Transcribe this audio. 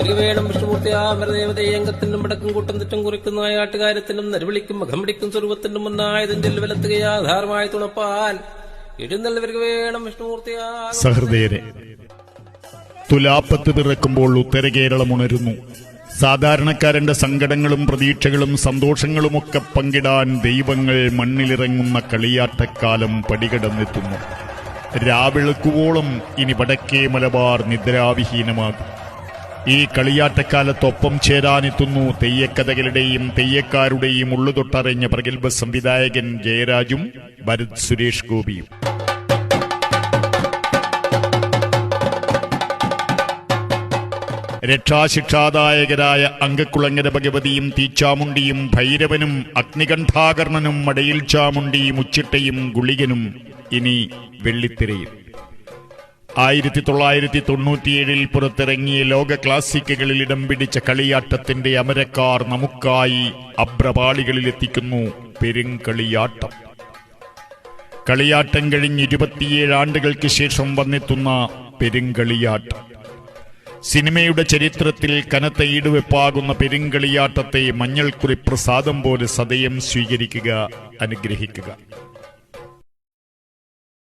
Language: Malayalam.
ഒരു വേണം വിഷ്ണുമൂർത്തിയാമരദേവതയംഗത്തിനും വടക്കും കൂട്ടം തെറ്റും കുറിക്കുന്ന ആട്ടുകാര്യത്തിനും നെരുവിളിക്കും മുഖം പിടിക്കും സ്വരൂപത്തിനും മുന്നായതിന്റെ വലത്തുകയ ആധാരമായി തുണപ്പാൻ. എഴുന്നള്ളവർക്ക് വേണം വിഷ്ണുമൂർത്തിയാ സഹൃദയരെ തുലാപ്പത്ത് പിറക്കുമ്പോൾ ഉത്തരകേരളം ഉണരുന്നു. സാധാരണക്കാരന്റെ സങ്കടങ്ങളും പ്രതീക്ഷകളും സന്തോഷങ്ങളുമൊക്കെ പങ്കിടാൻ ദൈവങ്ങൾ മണ്ണിലിറങ്ങുന്ന കളിയാട്ടക്കാലം പടികടന്നെത്തുന്നു. രാവിളക്കുവോളം ഇനി വടക്കേ മലബാർ നിദ്രാവിഹീനമാകും. ഈ കളിയാട്ടക്കാലത്തൊപ്പം ചേരാനെത്തുന്നു തെയ്യക്കഥകളുടെയും തെയ്യക്കാരുടെയും ഉള്ളുതൊട്ടറിഞ്ഞ പ്രഗത്ഭ സംവിധായകൻ ജയരാജും ഭരത് സുരേഷ് ഗോപിയും. രക്ഷാശിക്ഷാദായകരായ അങ്കക്കുളങ്ങര ഭഗവതിയും തീച്ചാമുണ്ടിയും ഭൈരവനും അഗ്നികണ്ഠാകർണനും മടയിൽ ചാമുണ്ടിയും ഉച്ചിട്ടയും ഗുളികനും ഇനി വെള്ളിത്തിരയിൽ. ആയിരത്തി തൊള്ളായിരത്തി തൊണ്ണൂറ്റിയേഴിൽ പുറത്തിറങ്ങിയ ലോക ക്ലാസിക്കുകളിൽ ഇടം പിടിച്ച കളിയാട്ടത്തിന്റെ അമരക്കാർ നമുക്കായി അഭ്രപാളികളിലെത്തിക്കുന്നു പെരുങ്കളിയാട്ടം. കളിയാട്ടം കഴിഞ്ഞ് ഇരുപത്തിയേഴ് ആണ്ടുകൾക്ക് ശേഷം വന്നെത്തുന്ന പെരുങ്കളിയാട്ടം. സിനിമയുടെ ചരിത്രത്തിൽ കനത്ത ഈടുവെപ്പാകുന്ന പെരുങ്കളിയാട്ടത്തെ മഞ്ഞൾക്കുറി പ്രസാദം പോലെ സദയം സ്വീകരിക്കുക അനുഗ്രഹിക്കുക.